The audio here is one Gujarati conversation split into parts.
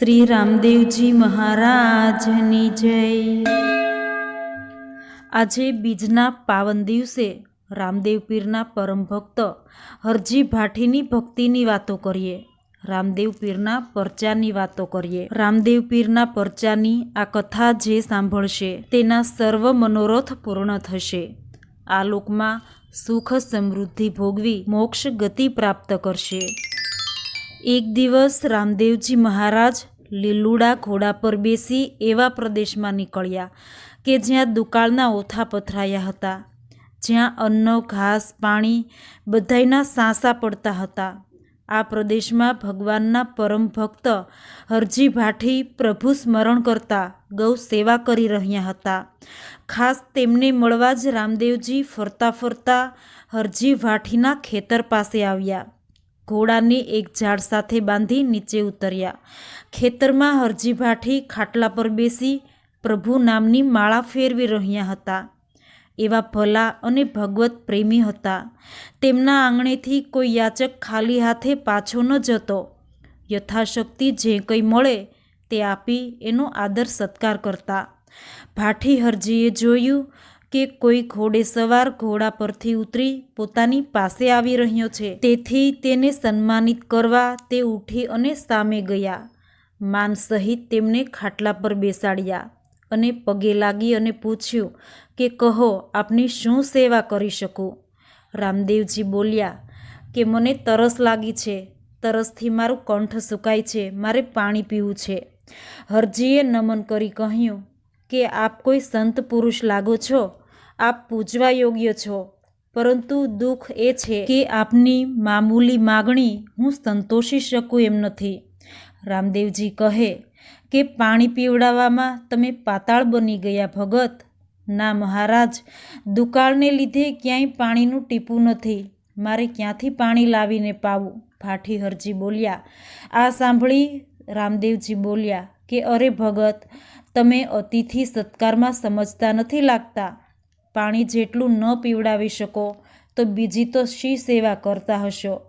શ્રી રામદેવજી મહારાજની જય. આજે બીજના પાવન દિવસે રામદેવ પીરના પરમ ભક્ત હરજી ભાટીની ભક્તિની વાતો કરીએ. રામદેવ પીરના પરચાની વાતો કરીએ. રામદેવ પીરના પરચાની આ કથા જે સાંભળશે તેના સર્વ મનોરથ પૂર્ણ થશે. આ લોકમાં સુખ સમૃદ્ધિ ભોગવી મોક્ષ ગતિ પ્રાપ્ત કરશે. એક દિવસ રામદેવજી મહારાજ લીલુડા ઘોડા પર બેસી એવા પ્રદેશમાં નીકળ્યા કે જ્યાં દુકાળના ઓથા પથરાયા હતા, જ્યાં અન્ન, ઘાસ, પાણી બધાયના સાંસા પડતા હતા. આ પ્રદેશમાં ભગવાનના પરમ ભક્ત હરજી ભાઠી પ્રભુ સ્મરણ કરતા ગૌ સેવા કરી રહ્યા હતા. ખાસ તેમને મળવા જ રામદેવજી ફરતા ફરતા હરજી ભાઠીના ખેતર પાસે આવ્યા. ઘોડાને એક ઝાડ સાથે બાંધી નીચે ઉતર્યા. ખેતરમાં હરજી ભાઠી ખાટલા પર બેસી પ્રભુ નામની માળા ફેરવી રહ્યા હતા. એવા ભલા અને ભગવત પ્રેમી હતા. તેમના આંગણેથી કોઈ યાચક ખાલી હાથે પાછો ન જતો. યથાશક્તિ જે કંઈ મળે તે આપી એનો આદર સત્કાર કરતા. ભાઠી હરજીએ જોયું કે કોઈ ઘોડે સવાર ઘોડા પરથી ઉતરી પોતાની પાસે આવી રહ્યો છે. તેથી તેને સન્માનિત કરવા તે ઉઠી અને સામે ગયા. માન સહિત તેમને ખાટલા પર બેસાડ્યા અને પગે લાગી અને પૂછ્યું કે કહો, આપની શું સેવા કરી શકું? રામદેવજી બોલ્યા કે, મને તરસ લાગી છે. તરસથી મારું કંઠ સુકાય છે. મારે પાણી પીવું છે. હરજીએ નમન કરી કહ્યું કે, આપ કોઈ સંત પુરુષ લાગો છો? આપ પૂજવા યોગ્ય છો. પરંતુ દુઃખ એ છે કે આપની મામૂલી માગણી હું સંતોષી શકું એમ નથી. રામદેવજી કહે કે પાણી પીવડાવવામાં તમે પાતાળ બની ગયા ભગત. ના મહારાજ, દુકાળને લીધે ક્યાંય પાણીનું ટીપું નથી. મારે ક્યાંથી પાણી લાવીને પાવું? ભાઠી હરજી બોલ્યા. આ સાંભળી રામદેવજી બોલ્યા કે અરે ભગત, તમે અતિથિ સત્કારમાં સમજતા નથી લાગતા. પાણી જેટલું ન પીવડાવી શકો, તો બીજી તો શી સેવા કરતા હશો?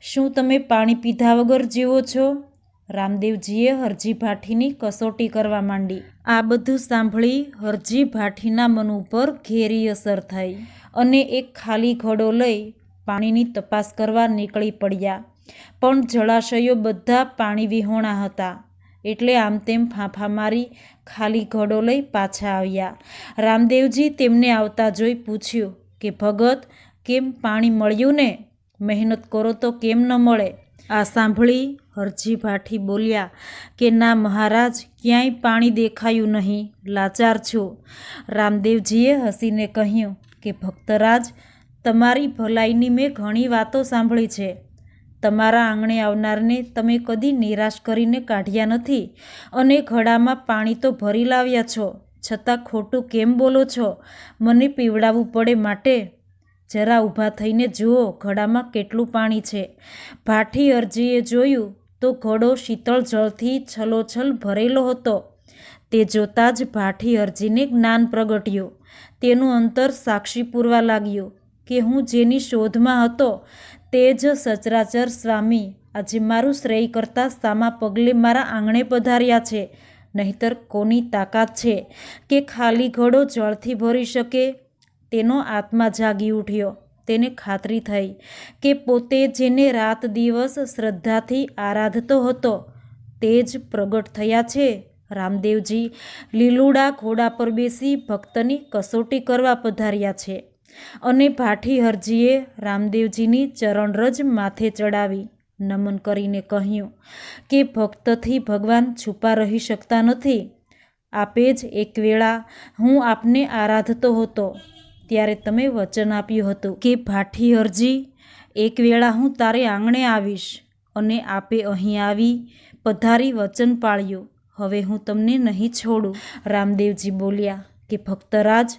શું તમે પાણી પીધા વગર જીવો છો? રામદેવજીએ હરજી ભાઠીની કસોટી કરવા માંડી. આ બધું સાંભળી હરજી ભાઠીના મન ઉપર ઘેરી અસર થઈ અને એક ખાલી ઘડો લઈ પાણીની તપાસ કરવા નીકળી પડ્યા. પણ જળાશયો બધા પાણી વિહોણા હતા. એટલે આમ તેમ ફાંફા મારી ખાલી ઘડો લઈ પાછા આવ્યા. રામદેવજી તેમને આવતા જોઈ પૂછ્યું કે, ભગત, કેમ પાણી મળ્યું ને? મહેનત કરો તો કેમ ન મળે? આ સાંભળી હરજી ભાઠી બોલ્યા કે, ના મહારાજ, ક્યાંય પાણી દેખાયું નહીં. લાચાર છું. રામદેવજીએ હસીને કહ્યું કે, ભક્તરાજ, તમારી ભલાઈની મેં ઘણી વાતો સાંભળી છે. તમારા આંગણે આવનારને તમે કદી નિરાશ કરીને કાઢ્યા નથી. અને ઘડામાં પાણી તો ભરી લાવ્યા છો. છતાં ખોટું કેમ બોલો છો? મને પીવડાવવું પડે માટે. જરા ઊભા થઈને જુઓ, ઘડામાં કેટલું પાણી છે. ભાઠી અરજીએ જોયું તો ઘડો શીતળ જળથી છલોછલ ભરેલો હતો. તે જોતાં જ ભાઠી અરજીને જ્ઞાન પ્રગટ્યું. તેનું અંતર સાક્ષી પૂરવા લાગ્યું કે હું જેની શોધમાં હતો તે જ સચરાચર સ્વામી, આજે મારું શ્રેય કરતાં સામા પગલે મારા આંગણે પધાર્યા છે. નહીતર કોની તાકાત છે કે ખાલી ઘડો જળથી ભરી શકે? તેનો આત્મા જાગી ઉઠ્યો. તેને ખાતરી થઈ કે પોતે જેને રાત દિવસ શ્રદ્ધાથી આરાધતો હતો, તે જ પ્રગટ થયા છે. રામદેવજી લીલુડા ઘોડા પર બેસી ભક્તની કસોટી કરવા પધાર્યા છે. અને ભાઠી હરજીએ રામદેવજીની ચરણરજ માથે ચડાવી નમન કરીને કહ્યું કે ભક્તથી ભગવાન છુપા રહી શકતા નથી. આપે જ એક વેળા હું આપને આરાધતો હતો. ત્યારે તમે વચન આપ્યું હતું કે ભાઠી હરજી એક વેળા હું તારે આંગણે આવીશ અને આપે અહીં આવી પધારી વચન પાળ્યું. હવે હું તમને નહીં છોડું. રામદેવજી બોલ્યા કે, ભક્તરાજ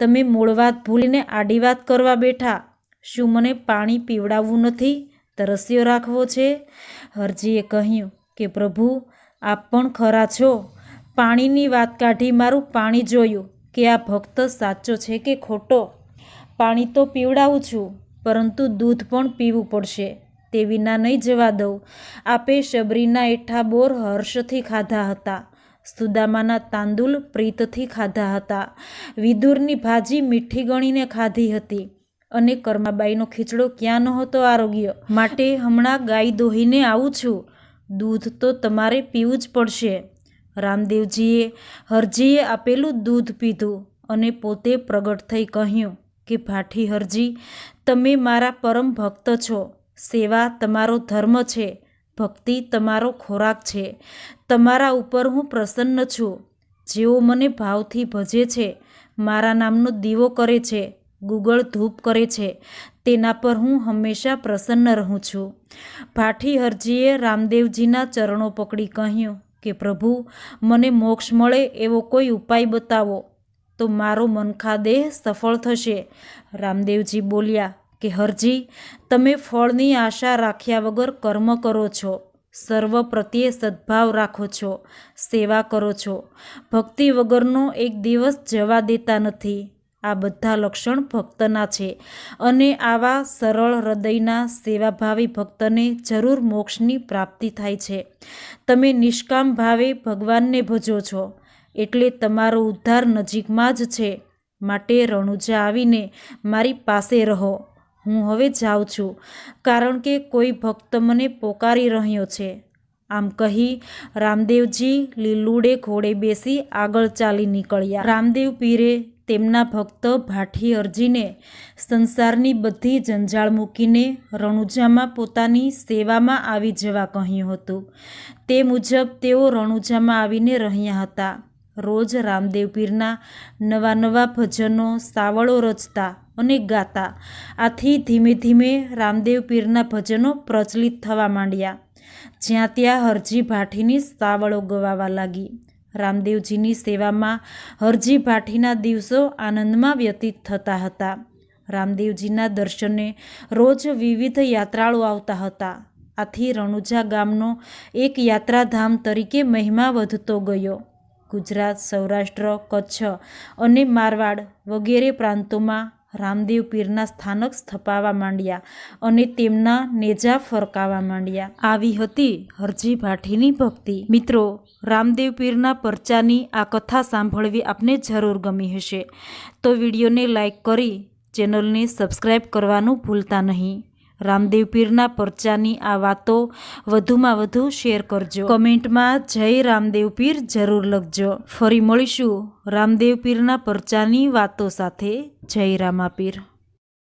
તમે મૂળ વાત ભૂલીને આડી વાત કરવા બેઠા. શું મને પાણી પીવડાવવું નથી? તરસ્યો રાખવો છે? હરજીએ કહ્યું કે, પ્રભુ, આપ પણ ખરા છો. પાણીની વાત કાઢી મારું પાણી જોયું કે આ ભક્ત સાચો છે કે ખોટો? પાણી તો પીવડાવું છું, પરંતુ દૂધ પણ પીવું પડશે. તે વિના નહીં જવા દઉં. આપે શબરીના એઠા બોર હર્ષથી ખાધા હતા. સુદામાના તાંદુલ પ્રીતથી ખાધા હતા. વિદુરની ભાજી મીઠી ગણીને ખાધી હતી અને કર્માબાઈનો ખીચડો ક્યાં નહોતો આરોગ્ય. માટે હમણાં ગાય દોહીને આવું છું. દૂધ તો તમારે પીવું જ પડશે. રામદેવજીએ હરજીએ આપેલું દૂધ પીધું અને પોતે પ્રગટ થઈ કહ્યું કે, ભાઠી હરજી, તમે મારા પરમ ભક્ત છો. સેવા તમારો ધર્મ છે. ભક્તિ તમારો ખોરાક છે. તમારા ઉપર હું પ્રસન્ન છું. જેઓ મને ભાવથી ભજે છે, મારા નામનો દીવો કરે છે, ગુગળ ધૂપ કરે છે, તેના પર હું હંમેશા પ્રસન્ન રહું છું. ભાઠી હરજીએ રામદેવજીના ચરણો પકડી કહ્યું કે, પ્રભુ, મને મોક્ષ મળે એવો કોઈ ઉપાય બતાવો, તો મારો મનખા દેહ સફળ થશે. રામદેવજી બોલ્યા કે, હરજી, તમે ફળની આશા રાખ્યા વગર કર્મ કરો છો. સર્વ પ્રત્યે સદ્ભાવ રાખો છો, સેવા કરો છો. ભક્તિ વગરનો એક દિવસ જવા દેતા નથી. આ બધા લક્ષણ ભક્તના છે અને આવા સરળ હૃદયના સેવાભાવી ભક્તને જરૂર મોક્ષની પ્રાપ્તિ થાય છે. તમે નિષ્કામ ભાવે ભગવાનને ભજો છો. એટલે તમારો ઉદ્ધાર નજીકમાં જ છે. માટે રણુજા આવીને મારી પાસે રહો. હું હવે જાઉં છું, કારણ કે કોઈ ભક્ત મને પોકારી રહ્યો છે. આમ કહી રામદેવજી લીલુડે ઘોડે બેસી આગળ ચાલી નીકળ્યા. રામદેવ પીરે તેમના ભક્ત ભાઠી અરજીને સંસારની બધી જંજાળ મૂકીને રણુજામાં પોતાની સેવામાં આવી જવા કહ્યું હતું. તે મુજબ તેઓ રણુજામાં આવીને રહ્યા હતા. રોજ રામદેવ પીરના નવા નવા ભજનો, સાવળો રચતા અને ગાતા. આથી ધીમે ધીમે રામદેવ પીરના ભજનો પ્રચલિત થવા માંડ્યા. જ્યાં ત્યાં હરજી ભાઠીની સાવળો ગવાવા લાગી. રામદેવજીની સેવામાં હરજી ભાઠીના દિવસો આનંદમાં વ્યતીત થતા હતા. રામદેવજીના દર્શને રોજ વિવિધ યાત્રાળુ આવતા હતા. આથી રણુજા ગામનો એક યાત્રાધામ તરીકે મહિમા વધતો ગયો. ગુજરાત, સૌરાષ્ટ્ર, કચ્છ અને મારવાડ વગેરે પ્રાંતોમાં રામદેવ પીરના સ્થાનક સ્થપાવા માંડ્યા અને તેમના નેજા ફરકાવા માંડ્યા. આવી હતી હરજી ભાઠીની ભક્તિ. મિત્રો, રામદેવ પીરના પરચાની આ કથા સાંભળવી આપને જરૂર ગમી હશે. તો વિડીયોને લાઈક કરી ચેનલને સબસ્ક્રાઈબ કરવાનું ભૂલતા નહીં. રામદેવ પીરના પરચાની આ વાતો વધુમાં વધુ શેર કરજો. કમેન્ટમાં જય રામદેવ પીર જરૂર લખજો. ફરી મળીશું રામદેવ પીરના પરચાની વાતો સાથે. જય રામાપીર